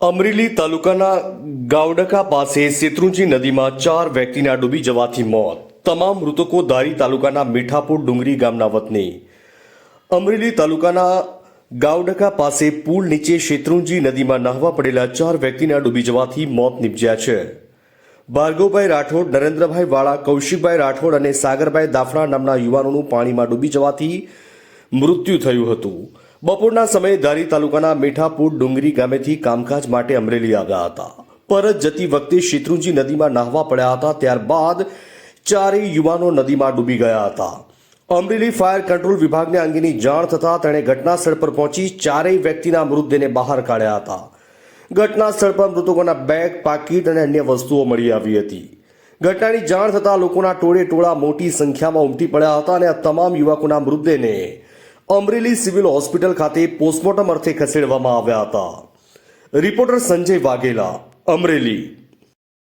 અમરેલી તાલુકાના ગાવડકા પાસે શેત્રુંજી નદીમાં ચાર વ્યક્તિના ડૂબી જવાથી મોત. તમામ મૃતકો ધારી તાલુકાના મીઠાપુર ડુંગરી ગામના વતની. અમરેલી તાલુકાના ગાવડકા પાસે પુલ નીચે શેત્રુંજી નદીમાં નાહવા પડેલા ચાર વ્યક્તિના ડૂબી જવાથી મોત નિપજ્યા છે. ભાર્ગવભાઈ રાઠોડ, નરેન્દ્રભાઈ વાળા, કૌશિકભાઈ રાઠોડ અને સાગરભાઈ દાફણા નામના યુવાનોનું પાણીમાં ડૂબી જવાથી મૃત્યુ થયું હતું. બપોરના સમયે ધારી તાલુકાના મીઠાપુર ડુંગરી ગામેથી કામકાજ માટે અમરેલી આવ્યા હતા. પરત જતી વખતે શેત્રુંજી નદીમાં નાહવા પડ્યા હતા, ત્યારબાદ ચારેય યુવાનો નદીમાં ડૂબી ગયા હતા. અમરેલી ફાયર કંટ્રોલ વિભાગને અંગેની જાણ થતાં તેણે ઘટના સ્થળ પર પહોંચી ચારેય વ્યક્તિના મૃતદેહને બહાર કાઢ્યા હતા. ઘટના સ્થળ પર મૃતકોના બેગ, પાકીટ અને અન્ય વસ્તુઓ મળી આવી હતી. ઘટનાની જાણ થતાં લોકોના ટોળે ટોળા મોટી સંખ્યામાં ઉમટી પડ્યા હતા અને આ તમામ યુવકોના મૃતદેહને અમરેલી સિવિલ હોસ્પિટલ ખાતે પોસ્ટમોર્ટમ અર્થે ખસેડવામાં આવ્યા હતા. રિપોર્ટર સંજય વાઘેલા અમરેલી.